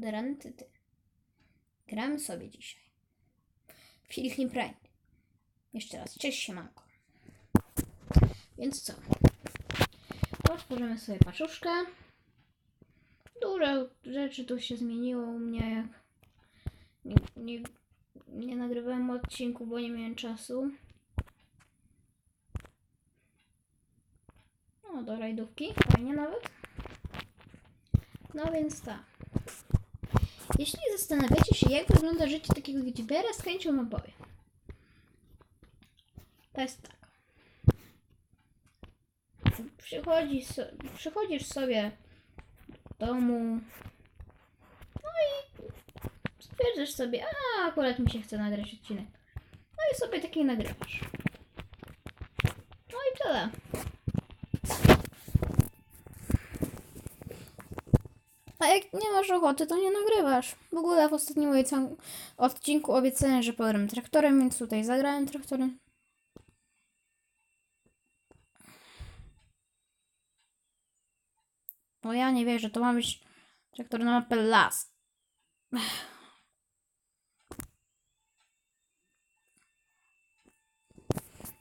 Drantyty. Gramy sobie dzisiaj. Filip Prime. Jeszcze raz, cześć siemanko. Więc co? Otworzymy sobie paczuszkę. Dużo rzeczy tu się zmieniło u mnie, jak nie, nie, nie nagrywałem odcinku, bo nie miałem czasu. No, do rajdówki, fajnie nawet. No więc tak. Jeśli zastanawiacie się, jak wygląda życie takiego youtubera, z chęcią wam powiem. To jest tak. Przychodzi so, przychodzisz sobie do domu, no i stwierdzasz sobie, a akurat mi się chce nagrać odcinek. No i sobie taki nagrywasz. No i tyle. Jak nie masz ochoty, to nie nagrywasz. W ogóle w ostatnim odcinku obiecałem, że pogram traktorem, więc tutaj zagrałem traktorem. O ja nie wierzę, to ma być traktor na mapę las.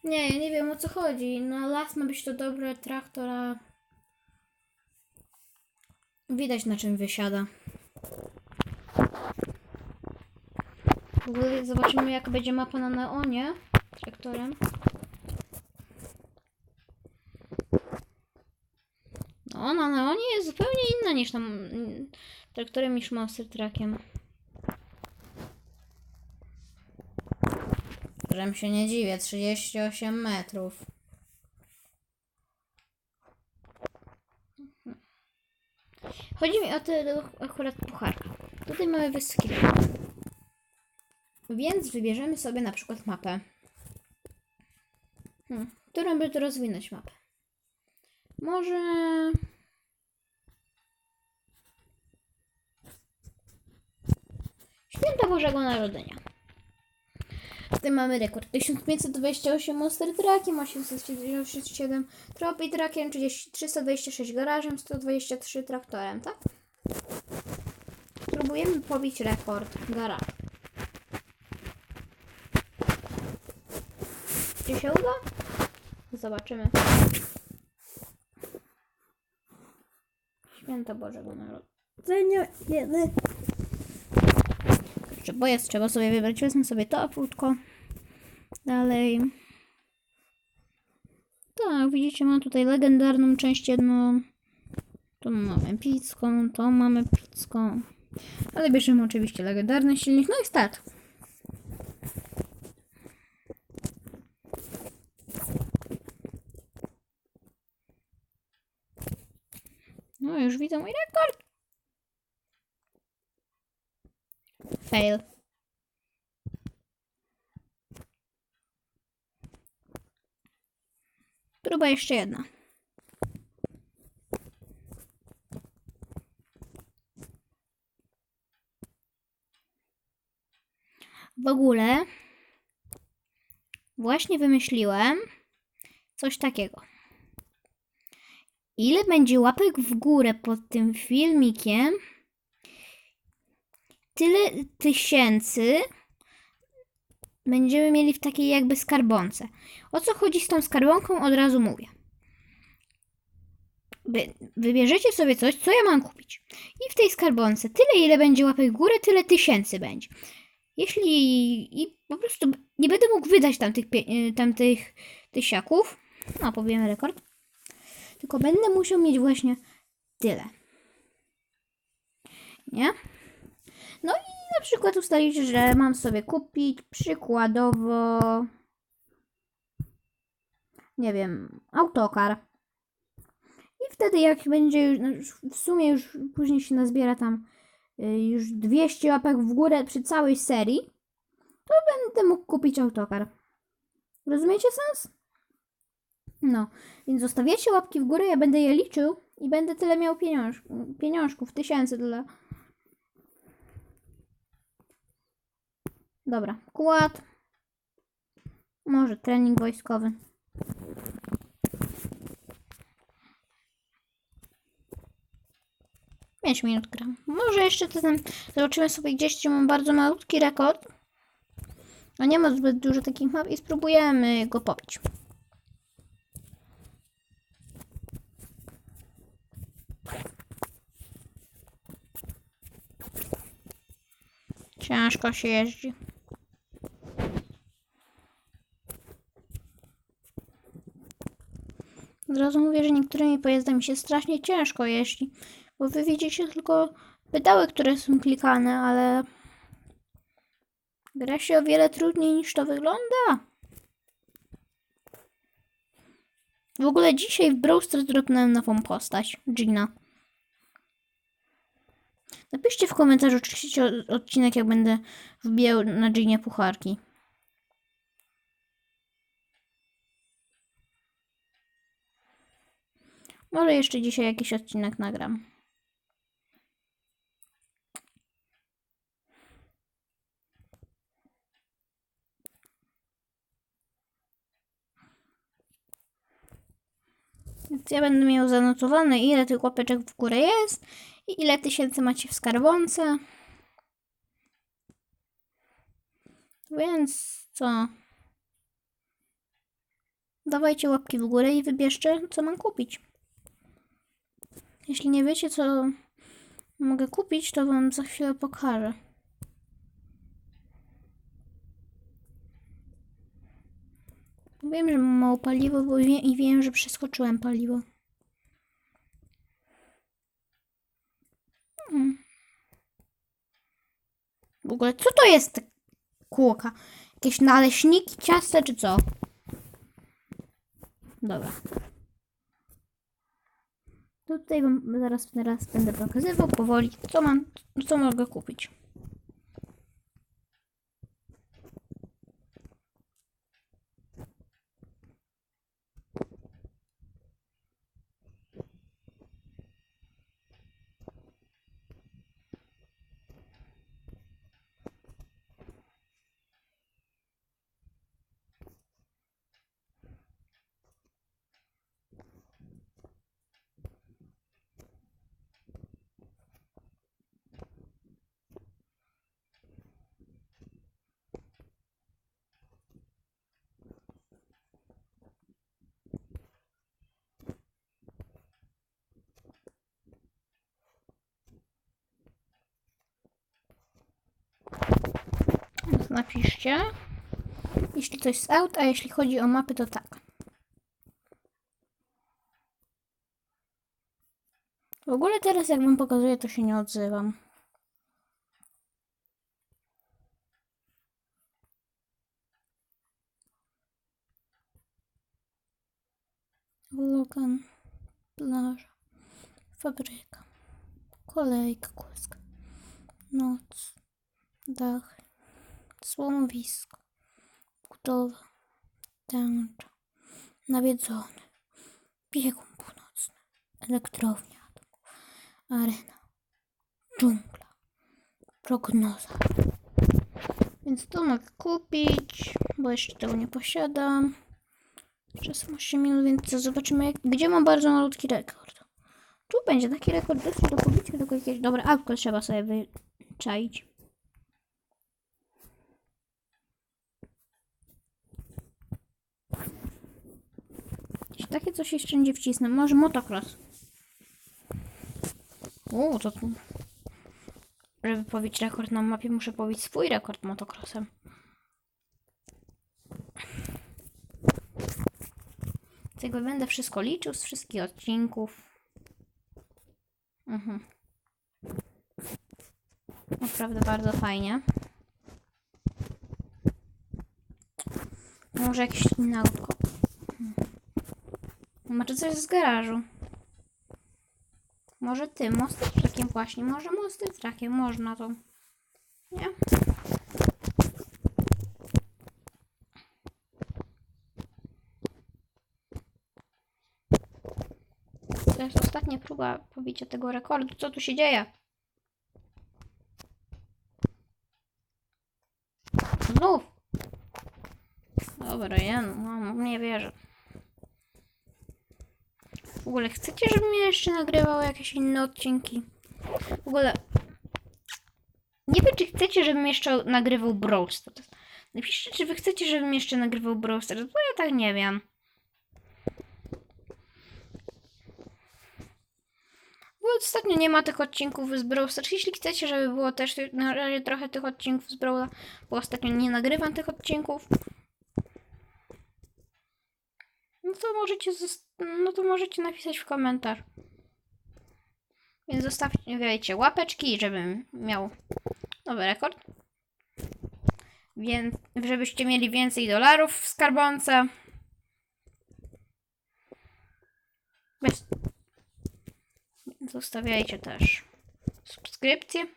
Nie, nie wiem o co chodzi. No las ma być to dobry traktor, a Widać na czym wysiada. W ogóle zobaczymy jaka będzie mapa na neonie traktorem. No, na neonie jest zupełnie inna niż mm, traktorem niż Monster Truckiem. Żem się nie dziwię, 38 metrów. Chodzi mi o tego akurat pucharka. Tutaj mamy wysoki. Więc wybierzemy sobie na przykład mapę. Hmm, którą by tu rozwinąć mapę? Może... Święta Bożego Narodzenia. Z tym mamy rekord 1528 Monster Truckiem, 877 Tropi Truckiem, 30, 326 garażem, 123 traktorem, tak? Próbujemy pobić rekord garaż. Czy się uda? Zobaczymy. Święto Bożego Narodzenia 1 jeszcze, bo jest, trzeba sobie wybrać. Wezmę sobie to płótko. Dalej. Tak, widzicie, mam tutaj legendarną część jedną. Tu mamy picką, to mamy picką. Ale bierzemy oczywiście legendarny silnik, no i start. No już widzę mój rekord. Fail. Próba jeszcze jedna. W ogóle właśnie wymyśliłem coś takiego. Ile będzie łapek w górę pod tym filmikiem? Tyle tysięcy będziemy mieli w takiej jakby skarbonce. O co chodzi z tą skarbonką, od razu mówię. Wy, wybierzecie sobie coś, co ja mam kupić. I w tej skarbonce tyle, ile będzie łapek w górę, tyle tysięcy będzie. Jeśli i po prostu nie będę mógł wydać tamtych, y, tamtych tysiaków, no powiemy rekord, tylko będę musiał mieć właśnie tyle. Nie? No i na przykład ustalić, że mam sobie kupić przykładowo nie wiem, autokar. I wtedy jak będzie już, no w sumie już później się nazbiera tam y, już 200 łapek w górę przy całej serii, to będę mógł kupić autokar. Rozumiecie sens? No, więc zostawiacie łapki w górę, ja będę je liczył i będę tyle miał pieniąż, pieniążków, tysięcy dla... Dobra, kład. Może trening wojskowy. 5 minut gram. Może jeszcze to. Zobaczymy sobie gdzieś, gdzie mam bardzo malutki rekord. A nie ma zbyt dużo takich map i spróbujemy go pobić. Ciężko się jeździ. Od razu mówię, że niektórymi pojazdami się strasznie ciężko jeździ, bo wy widzicie tylko pedały, które są klikane, ale gra się o wiele trudniej niż to wygląda. W ogóle dzisiaj w Brawl Stars dropnąłem nową postać, Gina. Napiszcie w komentarzu, czy chcecie odcinek, jak będę wbijał na Ginie pucharki. Może jeszcze dzisiaj jakiś odcinek nagram. Więc ja będę miał zanotowane, ile tych łapeczek w górę jest i ile tysięcy macie w skarbonce. Więc co? Dawajcie łapki w górę i wybierzcie, co mam kupić. Jeśli nie wiecie, co mogę kupić, to wam za chwilę pokażę. Wiem, że mam mało paliwa, bo wie, i wiem, że przeskoczyłem paliwo. Mm. W ogóle, co to jest kółka? Jakieś naleśniki, ciasta czy co? Dobra. Tutaj wam zaraz, teraz będę pokazywał powoli, co mam, co mogę kupić. Więc Napiszcie, jeśli coś z aut, a jeśli chodzi o mapy, to tak. W ogóle teraz jak wam pokazuję, to się nie odzywam. Logan, plaża, fabryka, kolejka górska, noc, dach, złomowisko, budowa, tęcza, nawiedzony, biegun północny, elektrownia arena, dżungla, prognoza. Więc to mogę kupić, bo jeszcze tego nie posiadam. Czasem 8 minut, więc zobaczymy, jak, gdzie mam bardzo malutki rekord. Tu będzie taki rekord dosyć do pobicia, tylko jakieś dobre autko trzeba sobie wyczaić. Takie coś jeszcze nie wcisnę. Może motocross. O, to tu. Żeby pobić rekord na mapie, muszę pobić swój rekord motocrossem. Tego będę wszystko liczył z wszystkich odcinków. Mhm. Naprawdę bardzo fajnie. Może jakieś inne autko. Może coś z garażu. Może ty, mosty trakiem właśnie. Może mosty trakiem, można to. Nie? To jest ostatnia próba pobicia tego rekordu. Co tu się dzieje? Znów. Dobra, ja no, nie wierzę. W ogóle chcecie, żebym jeszcze nagrywał jakieś inne odcinki? W ogóle... Nie wiem, czy chcecie, żebym jeszcze nagrywał Brawl Stars. Napiszcie, czy wy chcecie, żebym jeszcze nagrywał Brawl Stars, bo ja tak nie wiem. Bo ostatnio nie ma tych odcinków z Brawl Stars. Jeśli chcecie, żeby było też na razie trochę tych odcinków z Brawla, bo ostatnio nie nagrywam tych odcinków. No to możecie, no to możecie napisać w komentarz. Więc zostawcie, łapeczki, żebym miał nowy rekord. Więc, żebyście mieli więcej dolarów w skarbonce. Zostawiajcie też subskrypcję.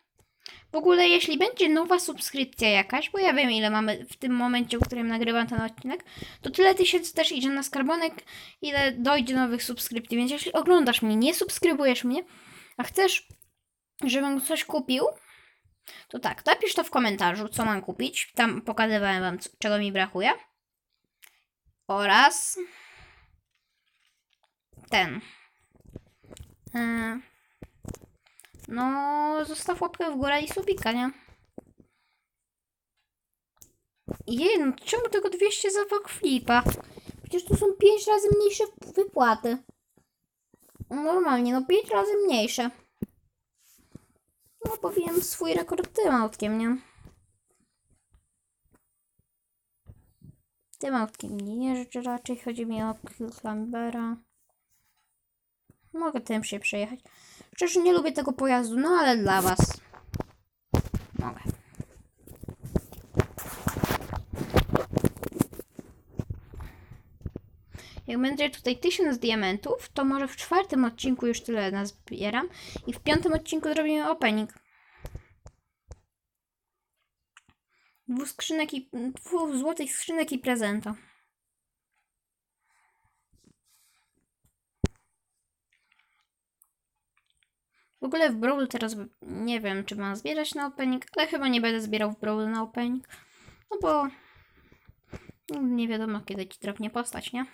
W ogóle, jeśli będzie nowa subskrypcja jakaś, bo ja wiem, ile mamy w tym momencie, w którym nagrywam ten odcinek, to tyle tysięcy też idzie na skarbonek, ile dojdzie nowych subskrypcji. Więc jeśli oglądasz mnie, nie subskrybujesz mnie, a chcesz, żebym coś kupił, to tak, napisz to w komentarzu, co mam kupić. Tam pokazywałem wam, czego mi brakuje. Oraz ten. E, No, zostaw łapkę w górę i subika, nie? Jej, no czemu tego 200 za backflipa? Przecież tu są 5 razy mniejsze wypłaty. Normalnie, no 5 razy mniejsze. No, powinienem swój rekord tym autkiem, nie? Tym autkiem nie jeżdżę raczej, chodzi mi o Climbera. Mogę tym się przejechać. Przecież nie lubię tego pojazdu, no ale dla was. Mogę. Jak będzie tutaj 1000 diamentów, to może w czwartym odcinku już tyle nazbieram i w piątym odcinku zrobimy opening. Dwóch skrzynek i dwóch złotych skrzynek i prezenta. Ogóle w Brawl teraz nie wiem, czy mam zbierać na opening, ale chyba nie będę zbierał w Brawl na opening. No bo nie wiadomo, kiedy ci drobnie postać, nie?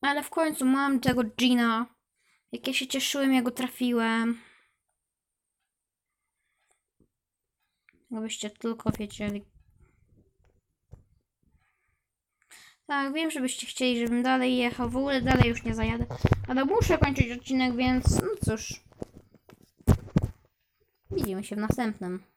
Ale w końcu mam tego Gina. Jak ja się cieszyłem, jak go trafiłem. Jakbyście tylko wiedzieli. Tak, wiem, żebyście chcieli, żebym dalej jechał. W ogóle dalej już nie zajadę. Ale muszę kończyć odcinek, więc no cóż. Widzimy się w następnym.